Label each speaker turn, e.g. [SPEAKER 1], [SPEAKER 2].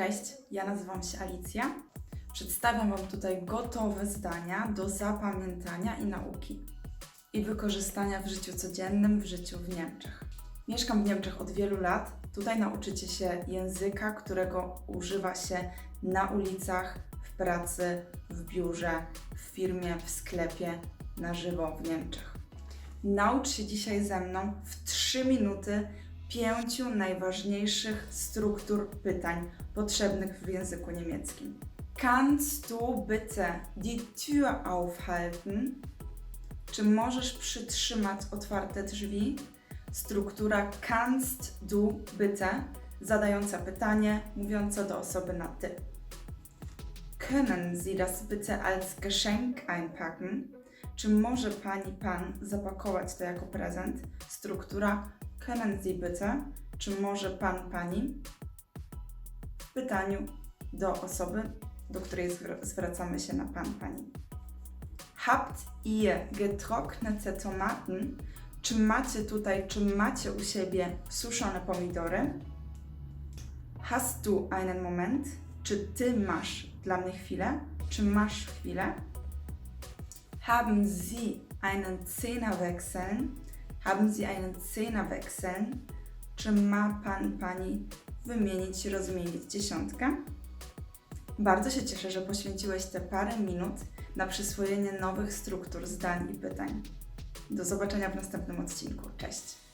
[SPEAKER 1] Cześć, ja nazywam się Alicja. Przedstawiam Wam tutaj gotowe zdania do zapamiętania i nauki i wykorzystania w życiu codziennym, w życiu w Niemczech. Mieszkam w Niemczech od wielu lat. Tutaj nauczycie się języka, którego używa się na ulicach, w pracy, w biurze, w firmie, w sklepie, na żywo w Niemczech. Naucz się dzisiaj ze mną w 3 minuty pięciu najważniejszych struktur pytań potrzebnych w języku niemieckim. Kannst du bitte die Tür aufhalten? Czy możesz przytrzymać otwarte drzwi? Struktura kannst du bitte, zadająca pytanie, mówiąca do osoby na ty. Können Sie das bitte als Geschenk einpacken? Czy może pani, pan zapakować to jako prezent? Struktura können Sie bitte? Czy może pan, pani? W pytaniu do osoby, do której zwr- zwracamy się na pan, pani. Habt ihr getrocknete Tomaten? Czy macie tutaj, czy macie u siebie suszone pomidory? Hast du einen Moment? Czy ty masz dla mnie chwilę? Czy masz chwilę? Haben Sie einen Zehnerwechsel? Haben Sie einen Zehnerwechsel? Czy ma pan, pani wymienić, rozmienić dziesiątkę? Bardzo się cieszę, że poświęciłeś te parę minut na przyswojenie nowych struktur zdań i pytań. Do zobaczenia w następnym odcinku. Cześć!